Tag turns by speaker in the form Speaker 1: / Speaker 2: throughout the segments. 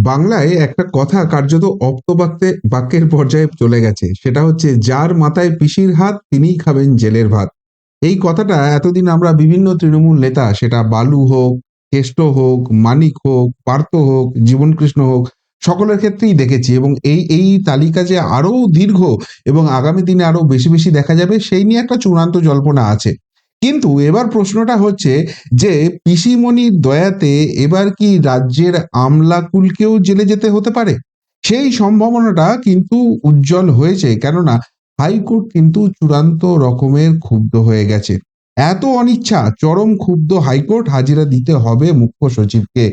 Speaker 1: বাংলায় একটা কথা কার্যত অপ্তবাক্যে বাক্যের পর্যায়ে চলে গেছে। সেটা হচ্ছে, যার মাথায় পিসির হাত, তিনিই খাবেন জেলের ভাত। এই কথাটা এতদিন আমরা বিভিন্ন তৃণমূল নেতা, সেটা বালু হোক, কেষ্ট হোক, মানিক হোক, পার্থ হোক, জীবনকৃষ্ণ হোক, সকলের ক্ষেত্রেই দেখেছি এবং এই এই তালিকা যে আরও দীর্ঘ এবং আগামী দিনে আরও বেশি বেশি দেখা যাবে, সেই নিয়ে একটা চূড়ান্ত জল্পনা আছে। কিন্তু এবার প্রশ্নটা হচ্ছে যে পিসিমণির দয়াতে এবার কি রাজ্যের আমলাকুলকেও জেলে যেতে হতে পারে? সেই সম্ভাবনাটা কিন্তু উজ্জ্বল হয়েছে, কেননা হাইকোর্ট কিন্তু চূড়ান্ত রকমের ক্ষুব্ধ হয়ে গেছে। এত অনিচ্ছা, চরম ক্ষুব্ধ হাইকোর্ট হাজিরা দিতে হবে মুখ্য সচিবকে।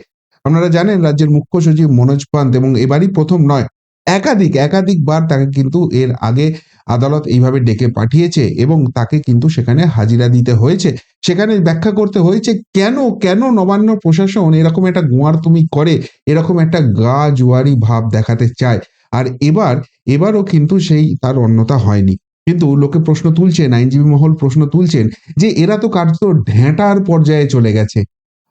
Speaker 1: আপনারা জানেন রাজ্যের মুখ্য সচিব মনোজ পান্ত এবং এবারই প্রথম নয়, একাধিক, একাধিকবার তাকে কিন্তু এর আগে আদালত এইভাবে ডেকে পাঠিয়েছে এবং তাকে কিন্তু সেখানে হাজিরা দিতে হয়েছে। সেখানে ব্যাখ্যা করতে হয়েছে, কেন কেন নবান্ন প্রশাসন এরকম একটা গোয়ার তুমি করে, এরকম একটা গা জুয়ারি ভাব দেখাতে চায়? আর এবার, এবারও কিন্তু সেই তার অন্যতা হয়নি। কিন্তু লোকে প্রশ্ন তুলছেন, আইনজীবী মহল প্রশ্ন তুলছেন যে এরা তো কার্যত ঢেঁটার পর্যায়ে চলে গেছে।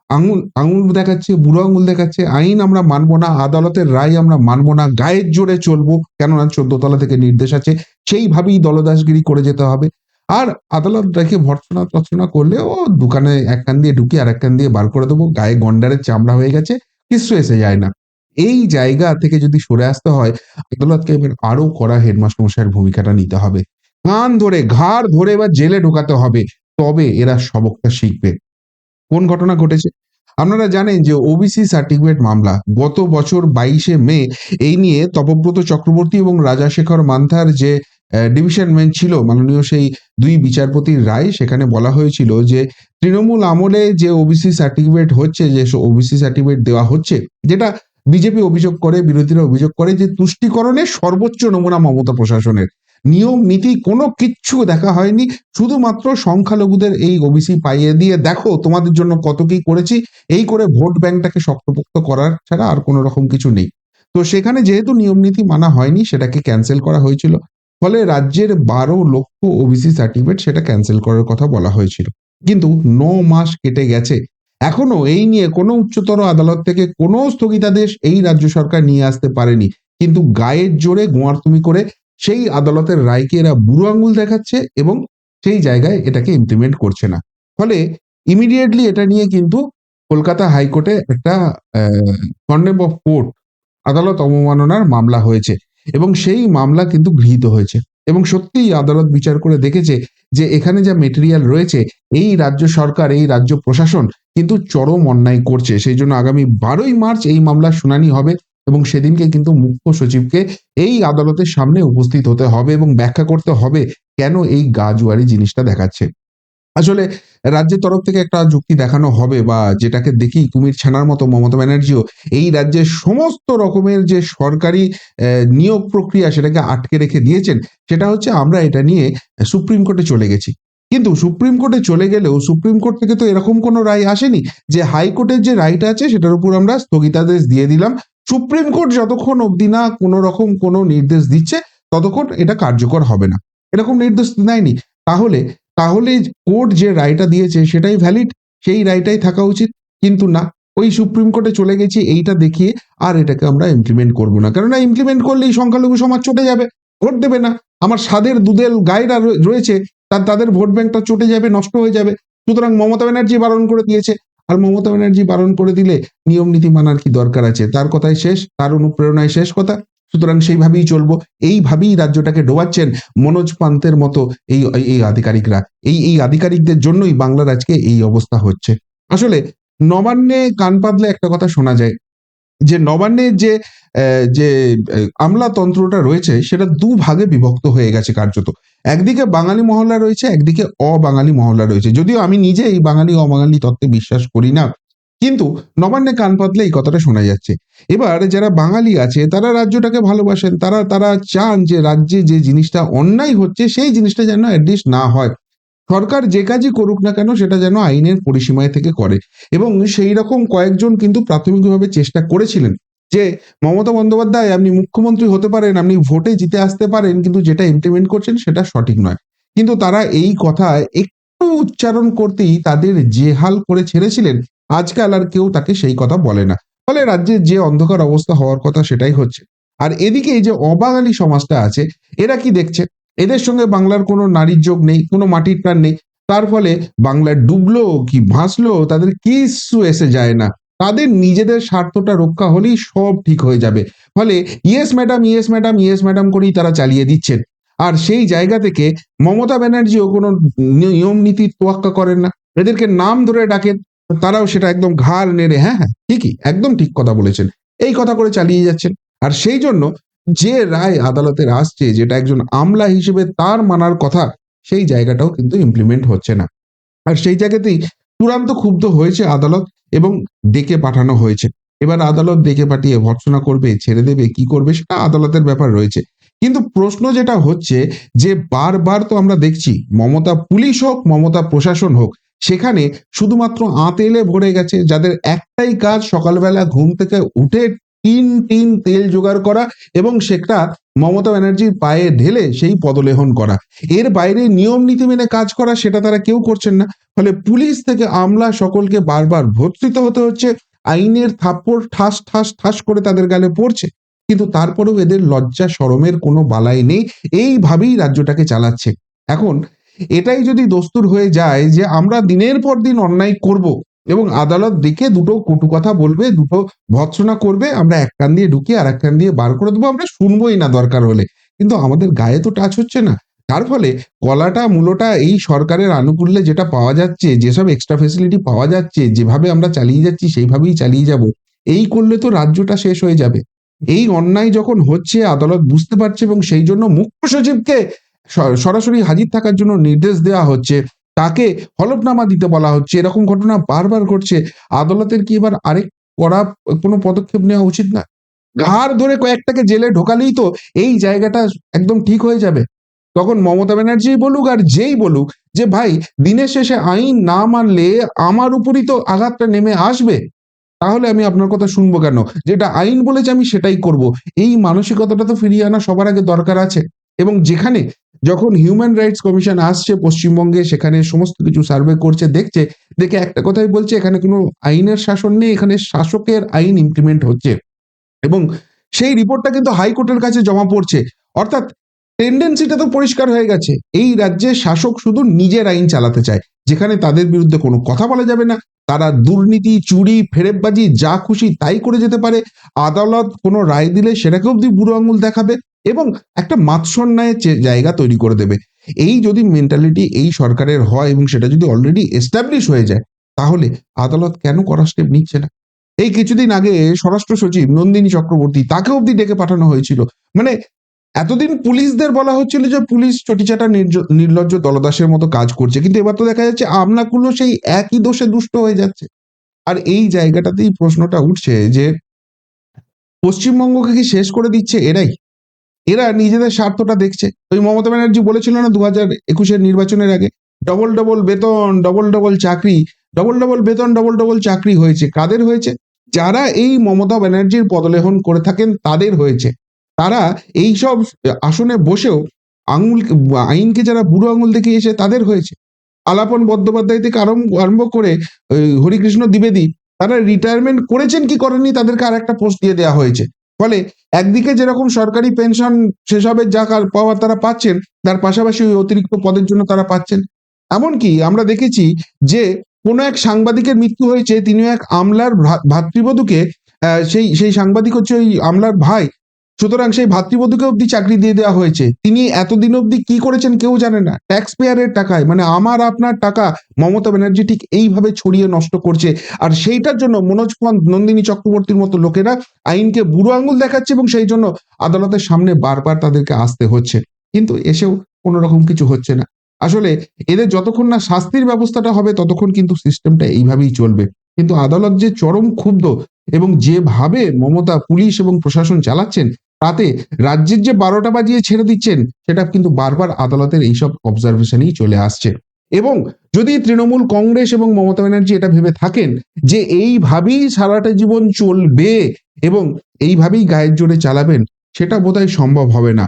Speaker 1: আঙুল আঙুল দেখাচ্ছে, বুড়ো আঙুল দেখাচ্ছে, আইন আমরা মানবো না, আদালতের রায় আমরা মানবো না, গায়ের জোরে চলবো, কেননা চোদ্দ তলা থেকে নির্দেশ আছে, সেইভাবেই দলদাসগিরি করে যেতে হবে। আর আদালত রেখে ভর্সনা তর্সনা করলে ও দোকানে এক কান দিয়ে ঢুকি আর এক কান দিয়ে বার করে দেবো, গায়ে গন্ডারের চামড়া হয়ে গেছে, কিছু এসে যায় না। এই জায়গা থেকে যদি সরে আসতে হয়, আদালতকে এবার আরও কড়া হেডমাস্টার মশাইয়ের ভূমিকাটা নিতে হবে। কান ধরে, ঘাড় ধরে বা জেলে ঢোকাতে হবে, তবে এরা সবকটা শিখবে। কোন ঘটনা ঘটেছে? আপনারা জানেন যে ওবিসি সার্টিফিকেট মামলা, গত বছর বাইশে মে, এই নিয়ে তপব্রত চক্রবর্তী এবং রাজাশেখর মান্থার যে ডিভিশন বেঞ্চ ছিল, মাননীয় সেই দুই বিচারপতির রায়, সেখানে বলা হয়েছিল যে, তৃণমূল আমলে যে ওবিসি সার্টিফিকেট হচ্ছে, যে ওবিসি সার্টিফিকেট দেওয়া হচ্ছে, যেটা বিজেপি অভিযোগ করে, বিরোধীরা অভিযোগ করে যে তুষ্টিকরণের সর্বোচ্চ নমুনা মমতা প্রশাসনের। নিয়ম, নীতি কোনো কিচ্ছু দেখা হয়নি। শুধুমাত্র সংখ্যালঘুদের এই ওবিসি পাইয়ে দিয়ে, দেখো, তোমাদের জন্য কত কি করেছি, এই করে ভোট ব্যাংকটাকে শক্তপোক্ত করার ছাড়া আর কোনো রকম কিছু নেই। তো সেখানে যেহেতু নিয়ম, নীতি মানা হয়নি, সেটাকে ক্যান্সেল করা হয়েছিল। ফলে রাজ্যের বারো লক্ষ ওবিসি সার্টিফিকেট সেটা ক্যান্সেল করার কথা বলা হয়েছিল। কিন্তু ন মাস কেটে গেছে। এখনও এই নিয়ে কোনো উচ্চতর আদালত থেকে কোনো স্থগিতাদেশ এই রাজ্য সরকার নিয়ে আসতে পারেনি। কিন্তু গায়ের জোরে গোয়ারতুমি করে সেই আদালতের রায়কে এরা বুড়ো আঙ্গুল দেখাচ্ছে এবং সেই জায়গায় এটাকে ইমপ্লিমেন্ট করছে না। ফলে ইমিডিয়েটলি এটা নিয়ে কিন্তু কলকাতা হাইকোর্টে একটা কন্ডেম অফ কোর্ট আদালত অবমাননার মামলা হয়েছে এবং সেই মামলা কিন্তু গৃহীত হয়েছে। এবং সত্যিই আদালত বিচার করে দেখেছে যে এখানে যা মেটেরিয়াল রয়েছে, এই রাজ্য সরকার, এই রাজ্য প্রশাসন কিন্তু চরম অন্যায় করছে। সেই জন্য আগামী বারোই মার্চ এই মামলার শুনানি হবে। এবং সেদিনকে কিন্তু মুখ্য সচিবকে এই আদালতের সামনে উপস্থিত হতে হবে এবং ব্যাখ্যা করতে হবে কেন এই গাজুয়ারি জিনিসটা দেখাচ্ছে। আসলে রাজ্যের তরফ থেকে একটা যুক্তি দেখানো হবে বা যেটাকে দেখি কুমির ছানার মতো মমতা ব্যানার্জিও এই রাজ্যের সমস্ত রকমের যে সরকারি নিয়োগ প্রক্রিয়া সেটাকে আটকে রেখে দিয়েছেন, সেটা হচ্ছে আমরা এটা নিয়ে সুপ্রিম কোর্টে চলে গেছি। কিন্তু সুপ্রিম কোর্টে চলে গেলেও সুপ্রিম কোর্ট থেকে তো এরকম কোনো রায় আসেনি যে হাইকোর্টের যে রায়টা আছে সেটার উপর আমরা স্থগিতাদেশ দিয়ে দিলাম। সুপ্রিম কোর্ট যতক্ষণ অবধি না কোনো রকম কোনো নির্দেশ দিচ্ছে, ততক্ষণ এটা কার্যকর হবে না। এরকম নির্দেশ দেয়নি। তাহলে তাহলে কোর্ট যে রায়টা দিয়েছে সেটাই ভ্যালিড সেই রায়টাই থাকা উচিত। কিন্তু না, ওই সুপ্রিম কোর্টে চলে গেছি এইটা দেখিয়ে আর এটাকে আমরা ইমপ্লিমেন্ট করব না। কেননা ইমপ্লিমেন্ট করলেই সংখ্যালঘু সমাজ চটে যাবে। ভোট দেবে না। আমার স্বাদের দুধেল গায়েরা রয়েছে। তাদের ভোট ব্যাংকটা চটে যাবে, নষ্ট হয়ে যাবে। সুতরাং মমতা ব্যানার্জি বারণ করে দিয়েছে। আর মমতা ব্যানার্জি বারণ করে দিলে নিয়ম নীতি মানার কি দরকার আছে? তার কথাই শেষ, তার অনুপ্রেরণায় শেষ কথা। সুতরাং সেইভাবেই চলবো। এইভাবেই রাজ্যটাকে ডোবাচ্ছেন মনোজ পান্তের মতো এই এই আধিকারিকরা। এই এই আধিকারিকদের জন্যই বাংলার আজকে এই অবস্থা হচ্ছে। আসলে নবান্নে কান পাতলে একটা কথা শোনা যায়। যে নবান্নের যে যে আমলাতন্ত্রটা রয়েছে, সেটা দু ভাগে বিভক্ত হয়ে গেছে কার্যত। একদিকে বাঙালি মহল্লা রয়েছে, একদিকে অবাঙালি মহল্লা রয়েছে। যদিও আমি নিজে এই বাঙালি, অবাঙালি তত্ত্বে বিশ্বাস করি না, কিন্তু নবান্নে কান পাতলে এই কথাটা শোনা যাচ্ছে। এবার যারা বাঙালি আছে, তারা রাজ্যটাকে ভালোবাসেন, তারা তারা চান যে রাজ্যে যে জিনিসটা অন্যায় হচ্ছে, সেই জিনিসটা যেন অ্যাডলিস্ট না হয়। সরকার যে কাজই করুক না কেন, সেটা যেন আইনের পরিসীমায় থেকে করে। এবং সেই রকম কয়েকজন কিন্তু প্রাথমিকভাবে চেষ্টা করেছিলেন। যে মমতা বন্দ্যোপাধ্যায় আপনি মুখ্যমন্ত্রী হতে পারেন, আপনি ভোটে জিতে আসতে পারেন, কিন্তু যেটা ইমপ্লিমেন্ট করছেন সেটা সঠিক নয়। কিন্তু তারা এই কথা একটু উচ্চারণ করতেই তাদের জেহাল করে ছেড়েছিলেন, আজকাল আর কেউ তাকে সেই কথা বলে না। ফলে রাজ্যের যে অন্ধকার অবস্থা হওয়ার কথা সেটাই হচ্ছে। আর এদিকে এই যে অবাঙালি সমাজটা আছে, এরা কি দেখছে? এদের সঙ্গে বাংলার কোনো নারীর যোগ নেই, কোনো মাটির প্রাণ নেই। তার ফলে বাংলা ডুবলো কি, ভাসলো, তাদের কিছু এসে যায় না। তাদের নিজেদের স্বার্থটা রক্ষা হলেই সব ঠিক হয়ে যাবে। ফলে yes madam yes madam yes madam করেই তারা চালিয়ে দিচ্ছেন। আর সেই জায়গা থেকে মমতা ব্যানার্জিও কোনো নিয়ম নীতি তোয়াক্কা করেন না। এদেরকে নাম ধরে ডাকেন, তারাও সেটা একদম ঘাড় নেড়ে হ্যাঁ হ্যাঁ ঠিকই, একদম ঠিক কথা বলেছেন। এই কথা করে চালিয়ে যাচ্ছেন। আর সেই জন্য যে রায় আদালতের আসছে, যেটা একজন আমলা হিসেবে তার মানার কথা, সেই জায়গাটাও কিন্তু ইমপ্লিমেন্ট হচ্ছে না। আর সেই জায়গাতেই চূড়ান্ত ক্ষুব্ধ হয়েছে আদালত। এবং ডেকে পাঠানো হয়েছে। এবার আদালত ডেকে পাঠিয়ে ভর্সনা করবে, ছেড়ে দেবে, কি করবে সেটা আদালতের ব্যাপার রয়েছে। কিন্তু প্রশ্ন যেটা হচ্ছে যে বারবার তো আমরা দেখছি, মমতা পুলিশ হোক, মমতা প্রশাসন হোক, সেখানে শুধুমাত্র আঁতেলে ভরে গেছে, যাদের একটাই কাজ সকালবেলা ঘুম থেকে উঠে টিন টিন তেল জোগাড় করা এবং সেটা মমতা ব্যানার্জির পায়ে ঢেলে সেই পদলেহন করা। এর বাইরে নিয়ম নীতি মেনে কাজ করা সেটা তারা কেউ করছেন না। ফলে পুলিশ থেকে আমলা সকলকে বারবার ভর্তিত হতে হচ্ছে। আইনের থাপ্পড় ঠাস ঠাস ঠাস করে তাদের গালে পড়ছে। কিন্তু তারপরেও এদের লজ্জা, সরমের কোনো বালাই নেই। এইভাবেই রাজ্যটাকে চালাচ্ছে। এখন এটাই যদি দস্তুর হয়ে যায় যে আমরা দিনের পর দিন অন্যায় করব এবং আদালত দেখে দুটো কটু কথা বলবে, দুটো ভৎসনা করবে, আমরা এক কান দিয়ে ঢুকিয়ে আর এক কান দিয়ে বার করে দেবো, আমরা শুনবোই না দরকার হলে। কিন্তু আমাদের গায়ে তো টাচ হচ্ছে না। তার ফলে কলাটা মূলটা এই সরকারের আনুকূল্যে যেটা পাওয়া যাচ্ছে, যেসব এক্সট্রা ফেসিলিটি পাওয়া যাচ্ছে, যেভাবে আমরা চালিয়ে যাচ্ছি, সেইভাবেই চালিয়ে যাব। এই করলে তো রাজ্যটা শেষ হয়ে যাবে। এই অন্যায় যখন হচ্ছে, আদালত বুঝতে পারছে এবং সেই জন্য মুখ্য সচিবকে সরাসরি হাজির থাকার জন্য নির্দেশ দেওয়া হচ্ছে। তাকে হলফনামা দিতে বলা হচ্ছে। এরকম ঘটনা বারবার ঘটছে। আদালতের কি এবার আরেক কড়া কোনো পদক্ষেপ নেওয়া উচিত না? ঘাড় ধরে কয়েকটাকে জেলে ঢোকালেই তো এই জায়গাটা একদম ঠিক হয়ে যাবে। তখন মমতা ব্যানার্জি বলুক আর যেই বলুক যে, ভাই, দিনের শেষে আইন না মানলে আমার উপরই তো আঘাতটা নেমে আসবে। তাহলে আমি আপনার কথা শুনব কেন? যেটা আইন বলেছে আমি সেটাই করব। এই মানসিকতাটা তো ফিরিয়ে আনা সবার আগে দরকার আছে। এবং যেখানে যখন হিউম্যান রাইটস কমিশন আসছে পশ্চিমবঙ্গে, সেখানে সমস্ত কিছু সার্ভে করছে, দেখছে, দেখে একটা কথাই বলছে, এখানে কোনো আইনের শাসন নেই, এখানে শাসকের আইন ইমপ্লিমেন্ট হচ্ছে। এবং সেই রিপোর্টটা কিন্তু হাইকোর্টের কাছে জমা পড়ছে। অর্থাৎ টেন্ডেন্সিটা তো পরিষ্কার হয়ে গেছে। এই রাজ্যে শাসক শুধু নিজের আইন চালাতে চায়, যেখানে তাদের বিরুদ্ধে কোনো কথা বলা যাবে না। তারা দুর্নীতি, চুরি, ফেরেববাজি, যা খুশি তাই করে যেতে পারে। আদালত কোনো রায় দিলে সেটাকে অব্দি বুড়ো আঙুল দেখাবে। এবং একটা মাৎসন্যায়ের জায়গা তৈরি করে দেবে। এই যদি মেন্টালিটি এই সরকারের হয় এবং সেটা যদি অলরেডি এস্টাবলিশ হয়ে যায়, তাহলে আদালত কেন করা স্টেপ নিচ্ছে না? এই কিছুদিন আগে স্বরাষ্ট্র সচিব নন্দিনী চক্রবর্তী তাকে অব্দি ডেকে পাঠানো হয়েছিল। মানে এতদিন পুলিশদের বলা হচ্ছিল যে পুলিশ চটিচাটা নির্লজ্জ দলদাসের মতো কাজ করছে। কিন্তু এবার তো দেখা যাচ্ছে আমলাগুলো সেই একই দোষে দুষ্ট হয়ে যাচ্ছে। আর এই জায়গাটাতেই প্রশ্নটা উঠছে যে পশ্চিমবঙ্গকে কি শেষ করে দিচ্ছে এরাই? এরা নিজেদের স্বার্থটা দেখছে। ওই মমতা ব্যানার্জি বলেছিল না দু হাজার একুশের নির্বাচনের আগে, ডবল ডবল বেতন, ডবল ডবল চাকরি, ডবল ডবল বেতন, ডবল ডবল চাকরি হয়েছে। কাদের হয়েছে? যারা এই মমতা ব্যানার্জির পদলেহন করে থাকেন, তাদের হয়েছে। তারা এই সব আসনে বসেও আঙুল, আইনকে যারা বুড়ো আঙুল দেখে এসে তাদের হয়েছে। আলাপন বন্দ্যোপাধ্যায় থেকে আরম্ভ আরম্ভ করে হরিকৃষ্ণ দ্বিবেদী, তারা রিটায়ারমেন্ট করেছেন কি করেননি, তাদেরকে আর একটা পোস্ট দিয়ে দেওয়া হয়েছে। ফলে একদিকে যেরকম সরকারি পেনশন সেসবের যা পাওয়া তারা পাচ্ছেন, তার পাশাপাশি ওই অতিরিক্ত পদের জন্য তারা পাচ্ছেন। এমনকি আমরা দেখেছি যে কোনো এক সাংবাদিকের মৃত্যু হয়েছে তিনি এক আমলার ভাতৃবধূকে সেই সেই সাংবাদিক হচ্ছে ওই আমলার ভাই। সুতরাং সেই ভাতৃবধূকে অব্দি চাকরি দিয়ে দেওয়া হয়েছে। তিনি এতদিন অব্দি কি করেছেন কেউ জানে না। ট্যাক্স পেয়ারের টাকায় মানে আমার, আপনার টাকা মমতা ব্যানার্জি ঠিক এইভাবে ছড়িয়ে নষ্ট করছে। আর সেইটার জন্য মনোজ পন্ত নন্দিনী চক্রবর্তীর মতো লোকেরা আইনকে বুড়ো আঙুল দেখাচ্ছে এবং সেই জন্য আদালতের সামনে বারবার তাদেরকে আসতে হচ্ছে। কিন্তু এসেও কোনো রকম কিছু হচ্ছে না। আসলে এদের যতক্ষণ না শাস্তির ব্যবস্থাটা হবে, ততক্ষণ কিন্তু সিস্টেমটা এইভাবেই চলবে। কিন্তু আদালত যে চরম ক্ষুব্ধ এবং যেভাবে মমতা পুলিশ এবং প্রশাসন চালাচ্ছেন তাতে রাজ্যের যে বারোটা বাজিয়ে ছেড়ে দিচ্ছেন, সেটা কিন্তু বারবার আদালতের এইসব অবজারভেশনই চলে আসছে। এবং যদি তৃণমূল কংগ্রেস এবং মমতা ব্যানার্জি এটা ভেবে থাকেন যে এইভাবেই সারাটা জীবন চলবে এবং এইভাবেই গায়ের জোরে চালাবেন, সেটা বোধহয় সম্ভব হবে না।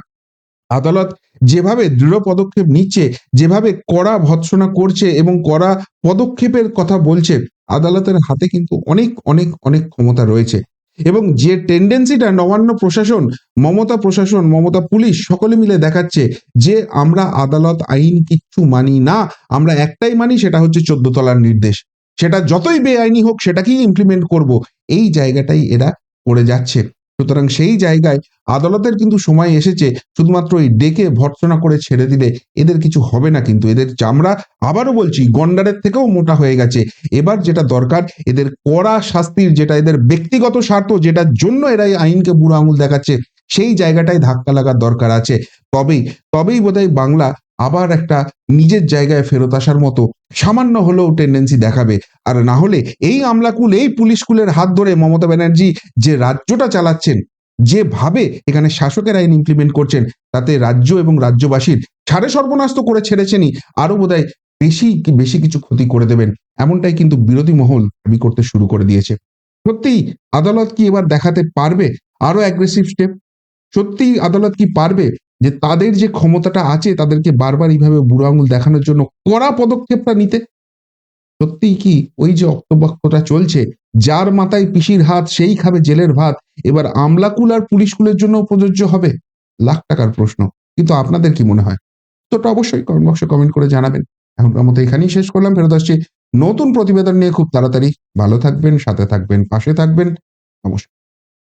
Speaker 1: আদালত যেভাবে দৃঢ় পদক্ষেপ নিচ্ছে, যেভাবে কড়া ভৎসনা করছে এবং কড়া পদক্ষেপের কথা বলছে, আদালতের হাতে কিন্তু অনেক অনেক অনেক ক্ষমতা রয়েছে। এবং যে টেন্ডেন্সিটা নবান্ন প্রশাসন, মমতা প্রশাসন, মমতা পুলিশ সকলে মিলে দেখাচ্ছে যে আমরা আদালত আইন কিচ্ছু মানি না, আমরা একটাই মানি সেটা হচ্ছে চোদ্দ তলার নির্দেশ। সেটা যতই বেআইনি হোক সেটাকেই ইমপ্লিমেন্ট করব। এই জায়গাটাই এরা করে যাচ্ছে। সুতরাং সেই জায়গায় আদালতের কিন্তু সময় এসেছে শুধুমাত্র এই ডেকে ভর্সনা করে ছেড়ে দিলে এদের কিছু হবে না কিন্তু। এদের চামড়া আবারও বলছি গন্ডারের থেকেও মোটা হয়ে গেছে। এবার যেটা দরকার, এদের কড়া শাস্তির যেটা, এদের ব্যক্তিগত স্বার্থ যেটার জন্য এরা আইনকে বুড়ো আঙুল দেখাচ্ছে, সেই জায়গাটায় ধাক্কা লাগার দরকার আছে। তবেই তবেই বোধহয় বাংলা আবার একটা নিজের জায়গায় ফেরত আসার মতো সামান্য হলেও টেন্ডেন্সি দেখাবে। আর না হলে এই আমলাকুল, এই পুলিশ স্কুলের হাত ধরে মমতা ব্যানার্জি যে রাজ্যটা চালাচ্ছেন যেভাবে এখানে শাসকের আইন ইমপ্লিমেন্ট করছেন, তাতে রাজ্য এবং রাজ্যবাসীর ছাড়ে সর্বনাশ তো করে ছেড়েছেনই আরও বোধহয় বেশি বেশি কিছু ক্ষতি করে দেবেন। এমনটাই কিন্তু বিরোধী মহল দাবি করতে শুরু করে দিয়েছে। সত্যিই আদালত কি এবার দেখাতে পারবে? আরও অ্যাগ্রেসিভ স্টেপ সত্যিই আদালত কি পারবে? যে তাদের যে ক্ষমতাটা আছে, তাদেরকে বারবার এইভাবে বুড়ো আঙুল দেখানোর জন্য কড়া পদক্ষেপটা নিতে। সত্যিই কি ওই যে অক্তবক্ষটা চলছে, যার মাথায় পিসির হাত সেই খাবে জেলের ভাত, এবার আমলাকুল আর পুলিশকুলের জন্য প্রযোজ্য হবে? লাখ টাকার প্রশ্ন। কিন্তু আপনাদের কি মনে হয়? তোটা অবশ্যই কমেন্ট বক্সে কমেন্ট করে জানাবেন। এখনকার মতো এখানেই শেষ করলাম, ফেরত আসছি নতুন প্রতিবেদন নিয়ে খুব তাড়াতাড়ি। ভালো থাকবেন, সাথে থাকবেন, পাশে থাকবেন। নমস্কার।